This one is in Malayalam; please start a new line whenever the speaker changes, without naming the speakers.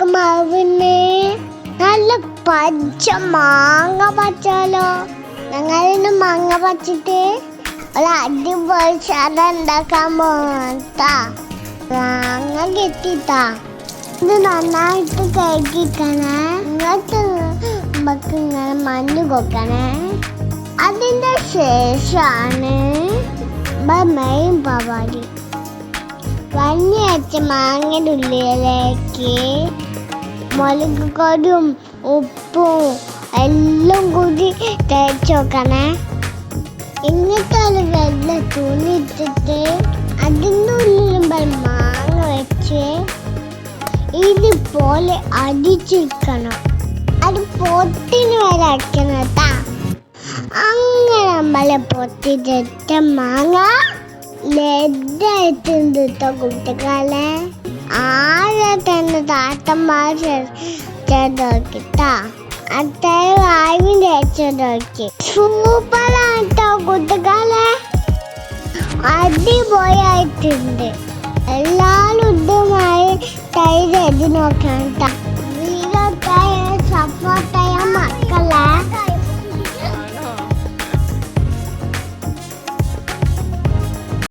പിന്നെ നല്ല പച്ച മാങ്ങ പച്ചാലോ ഞങ്ങളിന്ന് മാങ്ങ പച്ചിട്ട് ഒരു അടിപൊളി ചട ഉണ്ടാക്കാൻ പോട്ടാ മാങ്ങ കെട്ടിട്ടാ. ഇത് നന്നായിട്ട് കഴിക്കണേ ഇങ്ങോട്ട് നമുക്ക് ഇങ്ങനെ മഞ്ഞ് കൊക്കണേ. അതിന്റെ ശേഷമാണ് മെയിൻ പരിപാടി. വഞ്ഞി അച്ഛൻ മാങ്ങയുടെ ഉള്ളിലേക്ക് മുളക് കൊടിയും ഉപ്പും എല്ലാം കൂടി തേച്ച് വെക്കണേ. എന്നിട്ട് ഒരു വെള്ള തുണി ഇട്ടിട്ട് അതിന്റെ ഉള്ളിലും മാങ്ങ വെച്ച് ഇതുപോലെ അടിച്ചിരിക്കണം അത് പൊട്ടിന് വരെ അടിക്കണം അങ്ങനെ നമ്മളെ പൊട്ടിച്ചിട്ട മാങ്ങ ലഡായിട്ടുണ്ട് കേട്ടോ കുട്ടികളെ ആരെ തന്നെ താത്തന്മാർ ചെയ്തോക്കിട്ടാ അത്തായ വായുവിൻ തേച്ചോക്കി സൂപ്പറാണ് കേട്ടോ കുട്ടികളെ. അടിപൊളിയായിട്ടുണ്ട്. എല്ലാവരും ഇതുമായി തൈ ചെയ്ത് നോക്കണം കേട്ടോ